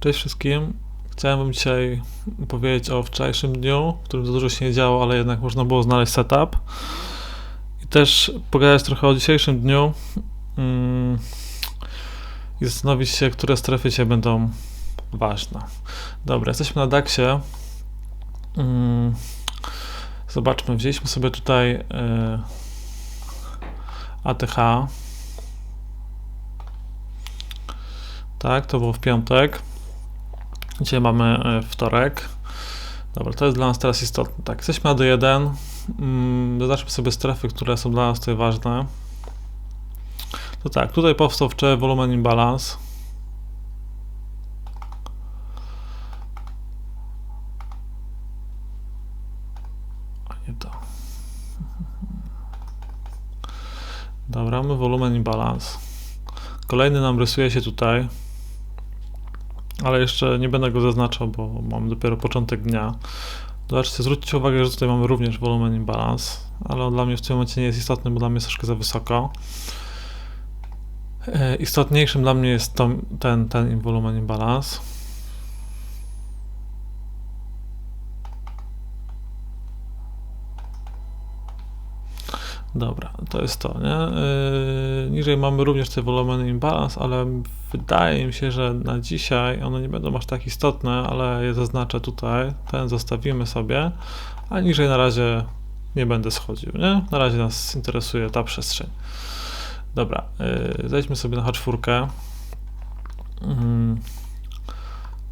Cześć wszystkim. Chciałem Wam dzisiaj powiedzieć o wczorajszym dniu, w którym za dużo się nie działo, ale jednak można było znaleźć setup. I też pogadać trochę o dzisiejszym dniu mm, i zastanowić się, które strefy dzisiaj będą ważne. Dobra, jesteśmy na DAXie. Mm, zobaczmy, wzięliśmy sobie tutaj y, ATH. Tak, to było w piątek. Dzisiaj mamy e, wtorek. Dobra, to jest dla nas teraz istotne. Tak, jesteśmy na D1. Mm, Zaznaczmy sobie strefy, które są dla nas tutaj ważne. To tak, tutaj powstał wczoraj wolumen imbalans. A nie to. Dobra, mamy wolumen imbalans. Kolejny nam rysuje się tutaj ale jeszcze nie będę go zaznaczał, bo mamy dopiero początek dnia. Zobaczcie, zwróćcie uwagę, że tutaj mamy również wolumen imbalans, ale on dla mnie w tym momencie nie jest istotny, bo dla mnie jest troszkę za wysoko. E, istotniejszym dla mnie jest to, ten, ten wolumen imbalans. Dobra, to jest to, nie? Yy, niżej mamy również te wolumeny imbalans, ale wydaje mi się, że na dzisiaj one nie będą aż tak istotne, ale je zaznaczę tutaj, ten zostawimy sobie, a niżej na razie nie będę schodził, nie? Na razie nas interesuje ta przestrzeń. Dobra, yy, zejdźmy sobie na H4. Yy,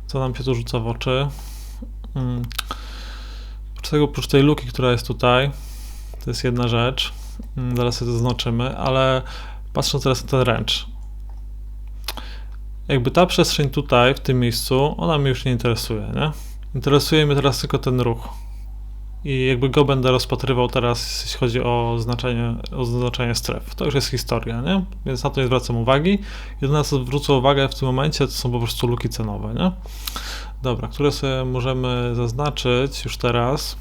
co nam się tu rzuca w oczy? Yy, oprócz tego, oprócz tej luki, która jest tutaj, to jest jedna rzecz. Mm, zaraz sobie to zaznaczymy, ale patrząc teraz na ten ręcz. Jakby ta przestrzeń tutaj, w tym miejscu, ona mnie już nie interesuje, nie? Interesuje mnie teraz tylko ten ruch. I jakby go będę rozpatrywał teraz, jeśli chodzi o znaczenie, o znaczenie stref. To już jest historia, nie? Więc na to nie zwracam uwagi. Jedyne, co zwrócę uwagę w tym momencie, to są po prostu luki cenowe, nie? Dobra, które sobie możemy zaznaczyć już teraz.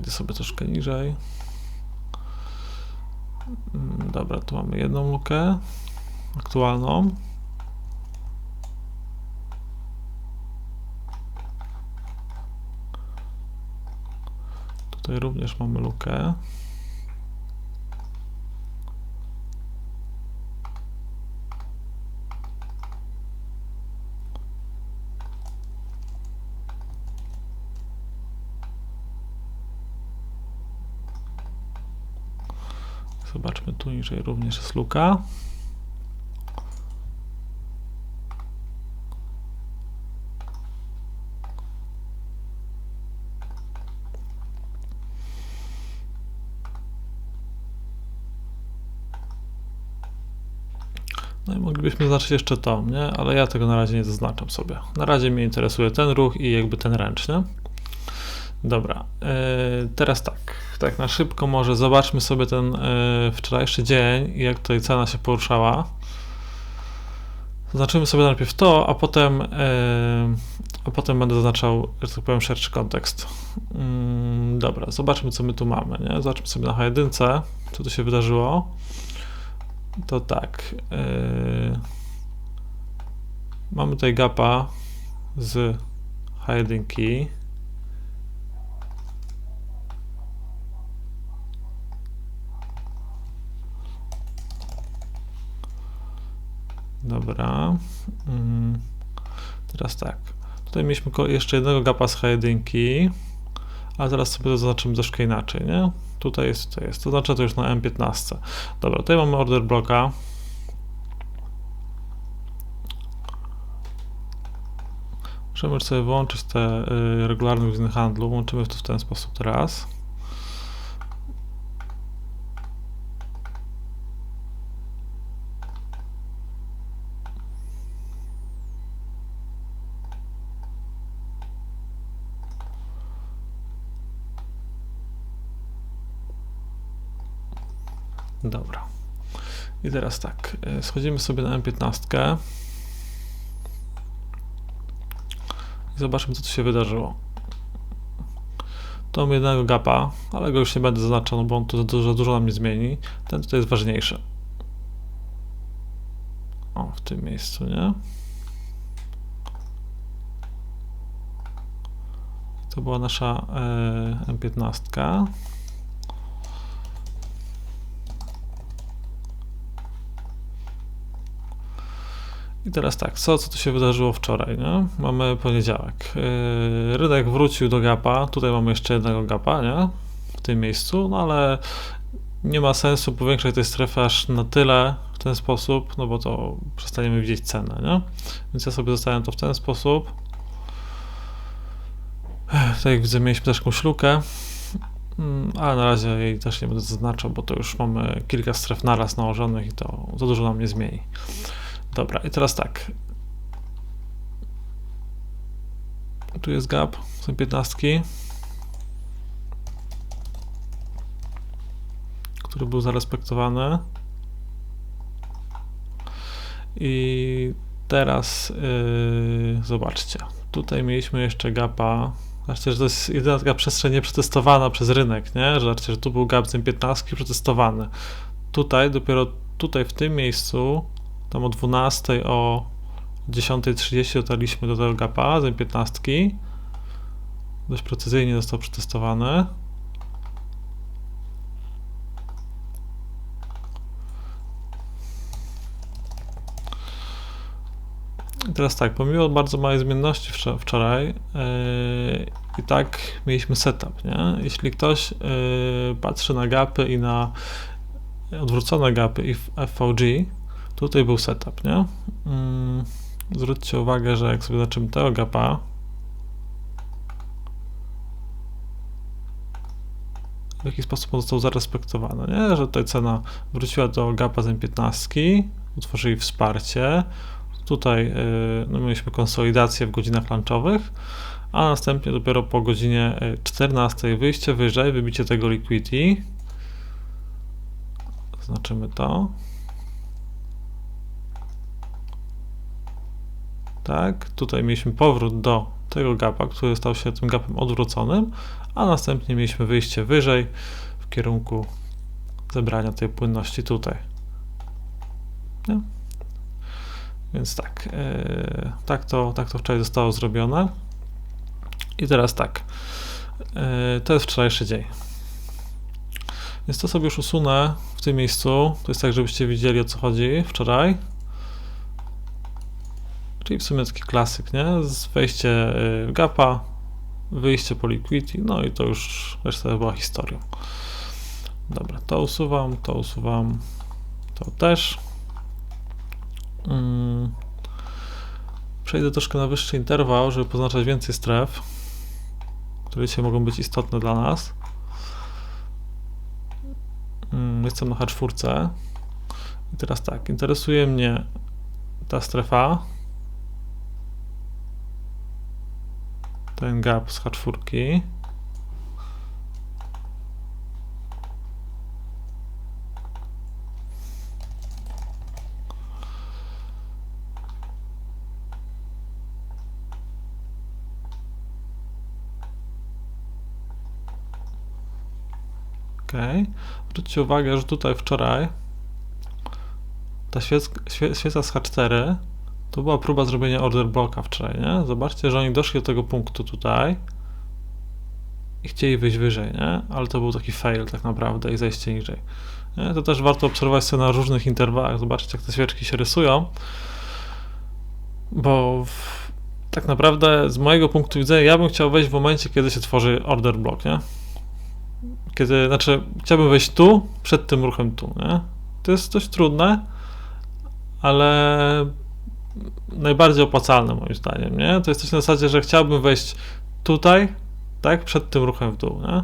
Zejdę sobie troszkę niżej. Mm, dobra, tu mamy jedną lukę aktualną. Tutaj również mamy lukę. Zobaczmy tu niżej również jest luka. No i moglibyśmy zaznaczyć jeszcze to, nie? Ale ja tego na razie nie zaznaczam sobie. Na razie mnie interesuje ten ruch i jakby ten ręczny. Dobra, yy, teraz tak, tak na szybko może zobaczmy sobie ten yy, wczorajszy dzień i jak tutaj cena się poruszała. Zaznaczymy sobie najpierw to, a potem, yy, a potem będę zaznaczał, że tak powiem, szerszy kontekst. Yy, dobra, zobaczmy co my tu mamy, nie? Zobaczmy sobie na H1, co tu się wydarzyło. To tak, mamy tutaj gapa z H1 Dobra. Mm. Teraz tak. Tutaj mieliśmy jeszcze jednego gapa z H1, a teraz sobie to zaznaczymy troszkę inaczej, nie? Tutaj jest, tutaj jest. To znaczy to już na M15. Dobra, tutaj mamy order bloka. Możemy sobie wyłączyć te y, regularne godziny handlu. Łączymy to w ten sposób teraz. Dobra. I teraz tak, e, schodzimy sobie na M15 i zobaczymy, co tu się wydarzyło. To mam jednego gapa, ale go już nie będę zaznaczał, no bo on tu za dużo, dużo nam nie zmieni. Ten tutaj jest ważniejszy. O, w tym miejscu, nie? To była nasza e, M15. I teraz tak, co, co tu się wydarzyło wczoraj, nie? Mamy poniedziałek. Yy, wrócił do gapa, tutaj mamy jeszcze jednego gapa, nie? W tym miejscu, no ale nie ma sensu powiększać tej strefy aż na tyle w ten sposób, no bo to przestaniemy widzieć cenę, nie? Więc ja sobie zostawiam to w ten sposób. Tutaj jak widzę, mieliśmy też jakąś lukę, mm, ale na razie jej też nie będę zaznaczał, bo to już mamy kilka stref naraz nałożonych i to za dużo nam nie zmieni. Dobra, i teraz tak. Tu jest gap, są 15, który był zarespektowany. I teraz yy, zobaczcie, tutaj mieliśmy jeszcze gapa. Zobaczcie, że to jest jedyna taka przestrzeń nieprzetestowana przez rynek, nie? Zobaczcie, że tu był gap z 15 przetestowany. Tutaj, dopiero tutaj w tym miejscu tam o 12, o 10.30 dotarliśmy do tego gapa z 15 Dość precyzyjnie został przetestowany. I teraz tak, pomimo bardzo małej zmienności wczoraj, yy, i tak mieliśmy setup, nie? Jeśli ktoś yy, patrzy na gapy i na odwrócone gapy i FVG, Tutaj był setup, nie? Mm, zwróćcie uwagę, że jak sobie zobaczymy tego gapa, w jaki sposób on został zarespektowany, nie? Że tutaj cena wróciła do gapa z M15, utworzyli wsparcie, tutaj yy, no, mieliśmy konsolidację w godzinach lunchowych, a następnie dopiero po godzinie 14 wyjście wyżej, wybicie tego liquidity, zaznaczymy to, tak? Tutaj mieliśmy powrót do tego gapa, który stał się tym gapem odwróconym, a następnie mieliśmy wyjście wyżej w kierunku zebrania tej płynności tutaj. Nie? Więc tak, yy, tak, to, tak to wczoraj zostało zrobione. I teraz tak, yy, to jest wczorajszy dzień. Więc to sobie już usunę w tym miejscu. To jest tak, żebyście widzieli o co chodzi wczoraj. Czyli w sumie taki klasyk, nie? Wejście y, gapa, wyjście po liquidity, no i to już reszta była historią. Dobra, to usuwam, to usuwam, to też. Hmm. Przejdę troszkę na wyższy interwał, żeby poznaczać więcej stref, które dzisiaj mogą być istotne dla nas. Hmm, jestem na H4. I teraz tak, interesuje mnie ta strefa, ten gap z H4. Ok. Zwróćcie uwagę, że tutaj wczoraj ta świeca z H4 to była próba zrobienia order bloka wczoraj, nie? Zobaczcie, że oni doszli do tego punktu tutaj i chcieli wyjść wyżej, nie? Ale to był taki fail tak naprawdę i zejście niżej. Nie? To też warto obserwować sobie na różnych interwałach, zobaczyć jak te świeczki się rysują, bo w, tak naprawdę z mojego punktu widzenia ja bym chciał wejść w momencie, kiedy się tworzy order block, nie? Kiedy, znaczy chciałbym wejść tu, przed tym ruchem tu, nie? To jest dość trudne, ale najbardziej opłacalne moim zdaniem, nie? To jest coś na zasadzie, że chciałbym wejść tutaj, tak, przed tym ruchem w dół, nie?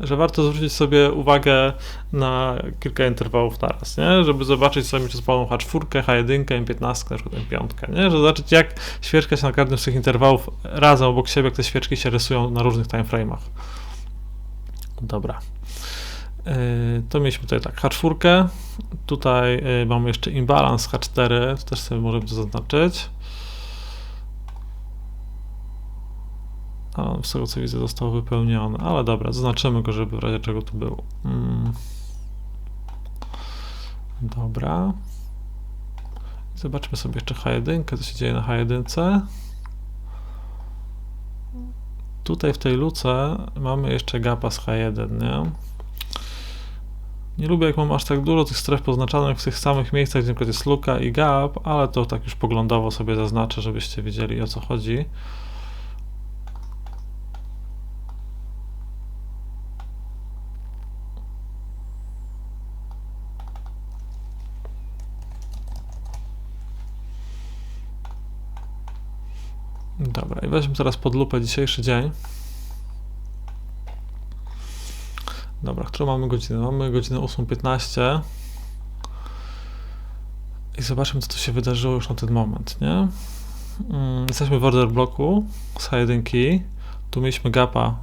Że warto zwrócić sobie uwagę na kilka interwałów naraz, nie? Żeby zobaczyć sobie czy spalą H4, H1, M15, na przykład M5, nie? Żeby zobaczyć jak świeczka się na każdym z tych interwałów razem obok siebie, jak te świeczki się rysują na różnych timeframe'ach. Dobra. Yy, to mieliśmy tutaj tak, H4, tutaj yy, mamy jeszcze imbalans H4, to też sobie możemy to zaznaczyć. A, z tego co widzę został wypełniony, ale dobra, zaznaczymy go, żeby w razie czego tu był. Mm. Dobra. Zobaczmy sobie jeszcze H1, co się dzieje na H1. Tutaj w tej luce mamy jeszcze gapa z H1, nie? Nie lubię jak mam aż tak dużo tych stref poznaczonych w tych samych miejscach, gdzie przykład jest luka i gap, ale to tak już poglądowo sobie zaznaczę, żebyście wiedzieli o co chodzi. Dobra, i weźmy teraz pod lupę dzisiejszy dzień. Dobra, którą mamy godzinę? Mamy godzinę 8.15. I zobaczmy, co tu się wydarzyło już na ten moment, nie? Mm, Jesteśmy w order bloku z H1. Tu mieliśmy gapa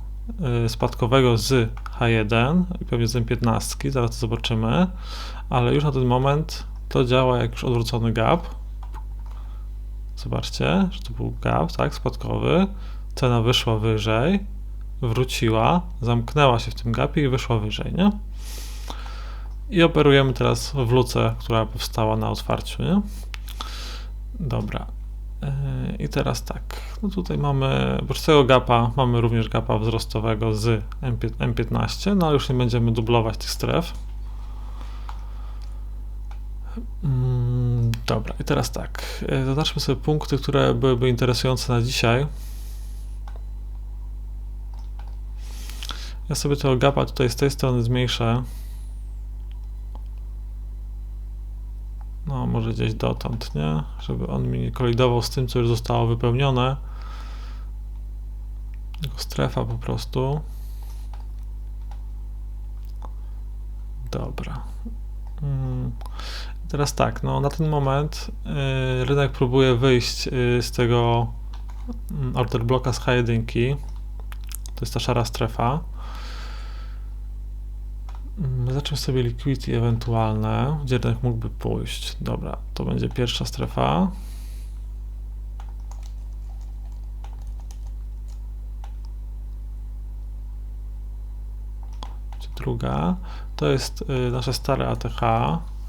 y, spadkowego z H1 i pewnie z M15, zaraz to zobaczymy. Ale już na ten moment to działa jak już odwrócony gap. Zobaczcie, że to był gap, tak, spadkowy. Cena wyszła wyżej, wróciła, zamknęła się w tym gapie i wyszła wyżej, nie? I operujemy teraz w luce, która powstała na otwarciu, nie? Dobra. Yy, I teraz tak, no tutaj mamy, oprócz tego gapa, mamy również gapa wzrostowego z M5, M15, no ale już nie będziemy dublować tych stref. Mm, Dobra, i teraz tak. e, Zaznaczmy sobie punkty, które byłyby interesujące na dzisiaj. Ja sobie tego gapa tutaj z tej strony zmniejszę. No, może gdzieś dotąd, nie? Żeby on mi nie kolidował z tym, co już zostało wypełnione. Strefa po prostu. Dobra. Mm. Teraz tak, no na ten moment y, rynek próbuje wyjść y, z tego mm, order bloka z H1. To jest ta szara strefa. Zacznę sobie liquidity ewentualne, gdzie rynek mógłby pójść. Dobra, to będzie pierwsza strefa. Czy druga? To jest y, nasze stare ATH.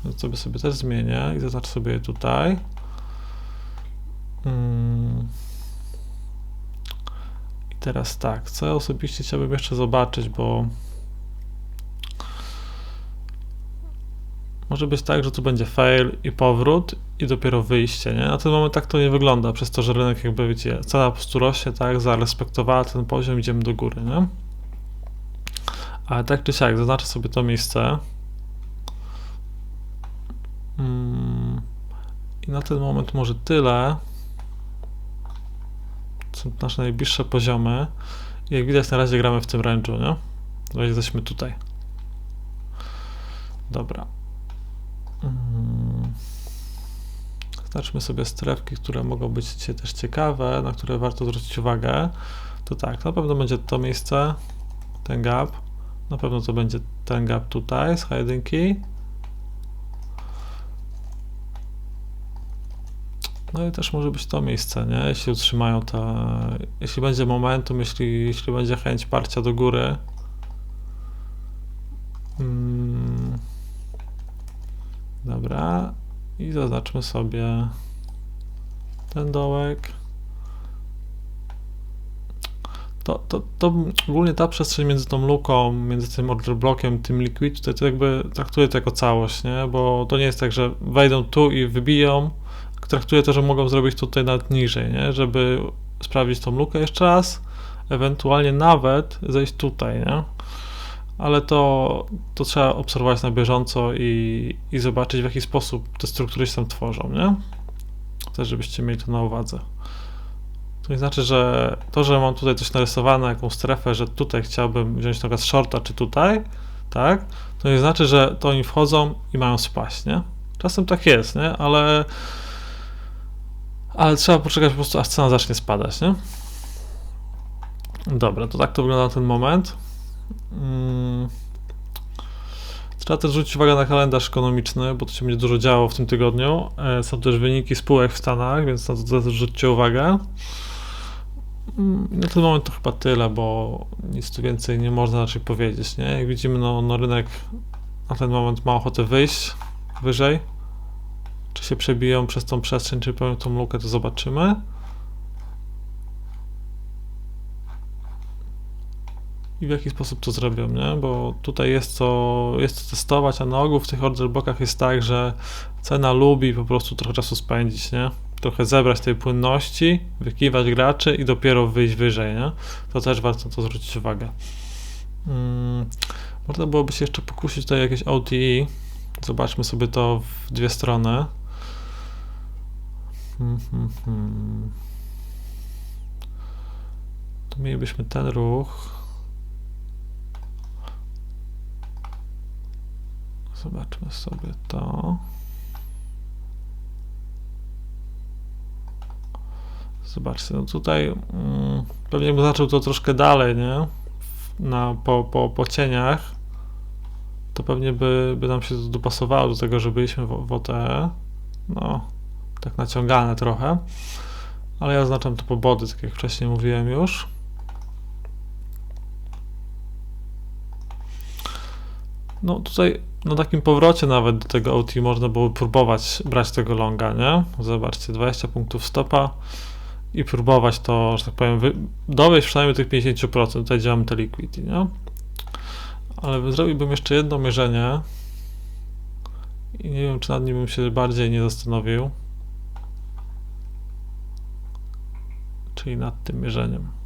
Więc sobie sobie też zmienię i zaznacz sobie je tutaj. Mm. I teraz tak, co ja osobiście chciałbym jeszcze zobaczyć, bo może być tak, że tu będzie fail i powrót i dopiero wyjście, nie? Na ten moment tak to nie wygląda, przez to, że rynek jakby, wiecie, cena po prostu rośnie, tak, zarespektowała ten poziom, idziemy do góry, nie? Ale tak czy siak, zaznaczę sobie to miejsce. Mm, I na ten moment może tyle. Są nasze najbliższe poziomy. I jak widać, na razie gramy w tym range'u, nie? Na razie jesteśmy tutaj. Dobra. Mm. Znaczmy sobie strefki, które mogą być też ciekawe, na które warto zwrócić uwagę. To tak, na pewno będzie to miejsce, ten gap. Na pewno to będzie ten gap tutaj z H1. No i też może być to miejsce, nie? Jeśli utrzymają te, jeśli będzie momentum, jeśli, jeśli będzie chęć parcia do góry. Mm. Dobra. I zaznaczmy sobie ten dołek. To, to, to ogólnie ta przestrzeń między tą luką, między tym order blokiem, tym liquid, to, to jakby traktuję to jako całość, nie? Bo to nie jest tak, że wejdą tu i wybiją, traktuję to, że mogą zrobić tutaj nawet niżej, nie? żeby sprawdzić tą lukę jeszcze raz, ewentualnie nawet zejść tutaj, nie? Ale to, to trzeba obserwować na bieżąco i, i zobaczyć w jaki sposób te struktury się tam tworzą, nie? Też żebyście mieli to na uwadze. To nie znaczy, że to, że mam tutaj coś narysowane, jakąś strefę, że tutaj chciałbym wziąć na przykład shorta, czy tutaj, tak? To nie znaczy, że to oni wchodzą i mają spaść, nie? Czasem tak jest, nie? Ale ale trzeba poczekać po prostu, aż cena zacznie spadać, nie? Dobra, to tak to wygląda na ten moment. Mm. Trzeba też zwrócić uwagę na kalendarz ekonomiczny, bo to się będzie dużo działo w tym tygodniu. E, Są też wyniki spółek w Stanach, więc na to też zwróćcie uwagę. Mm, Na ten moment to chyba tyle, bo nic tu więcej nie można raczej powiedzieć, nie? Jak widzimy, no, no rynek na ten moment ma ochotę wyjść wyżej, Czy się przebiją przez tą przestrzeń, czy pełnią tą lukę, to zobaczymy. I w jaki sposób to zrobią, nie? Bo tutaj jest co, jest co testować, a na ogół w tych order blockach jest tak, że cena lubi po prostu trochę czasu spędzić, nie? Trochę zebrać tej płynności, wykiwać graczy i dopiero wyjść wyżej, nie? To też warto to zwrócić uwagę. Hmm, można byłoby się jeszcze pokusić tutaj jakieś OTE. Zobaczmy sobie to w dwie strony. Hmm, hmm, hmm. Tu mielibyśmy ten ruch. Zobaczmy sobie to. Zobaczcie, no tutaj mm, pewnie bym zaczął to troszkę dalej, nie? Na, po, po, po cieniach. To pewnie by, by nam się dopasowało do tego, że byliśmy w, w OTE. No, tak naciągane trochę. Ale ja oznaczam to po body, tak jak wcześniej mówiłem już. No tutaj na takim powrocie nawet do tego OT można było próbować brać tego longa, nie? Zobaczcie, 20 punktów stopa i próbować to, że tak powiem, dowieść przynajmniej tych 50%. Tutaj działamy te liquidity, nie? Ale zrobiłbym jeszcze jedno mierzenie i nie wiem, czy nad nim bym się bardziej nie zastanowił. Czyli nad tym mierzeniem.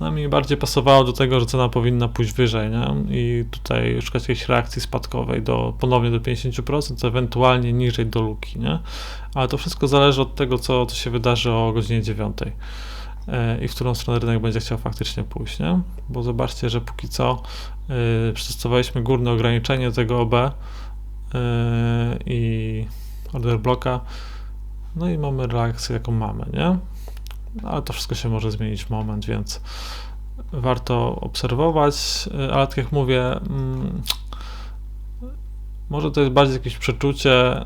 No mi bardziej pasowało do tego, że cena powinna pójść wyżej, nie? I tutaj szukać jakiejś reakcji spadkowej do ponownie do 50%, ewentualnie niżej do luki, nie? Ale to wszystko zależy od tego, co, co się wydarzy o godzinie 9 e, i w którą stronę rynek będzie chciał faktycznie pójść, nie? Bo zobaczcie, że póki co yy, przetestowaliśmy górne ograniczenie tego OB yy, i order bloka, no i mamy reakcję, jaką mamy, nie? No, ale to wszystko się może zmienić w moment, więc warto obserwować, y, ale tak jak mówię, mm, może to jest bardziej jakieś przeczucie,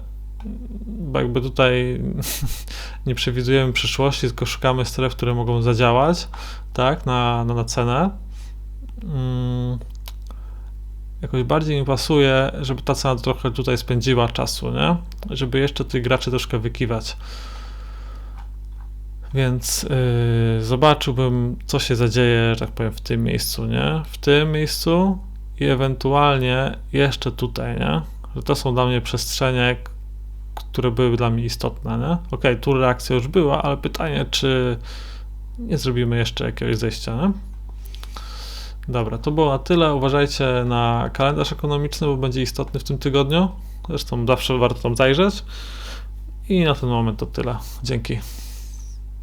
bo jakby tutaj nie przewidujemy przyszłości, tylko szukamy stref, które mogą zadziałać, tak, na, na, na cenę. Mm, jakoś bardziej mi pasuje, żeby ta cena trochę tutaj spędziła czasu, nie? Żeby jeszcze tych graczy troszkę wykiwać. Więc yy, zobaczyłbym, co się zadzieje, że tak powiem, w tym miejscu, nie? W tym miejscu i ewentualnie jeszcze tutaj, nie? Że to są dla mnie przestrzenie, które były dla mnie istotne, nie? Ok, tu reakcja już była, ale pytanie, czy nie zrobimy jeszcze jakiegoś zejścia, nie? Dobra, to było na tyle. Uważajcie na kalendarz ekonomiczny, bo będzie istotny w tym tygodniu. Zresztą zawsze warto tam zajrzeć. I na ten moment to tyle. Dzięki.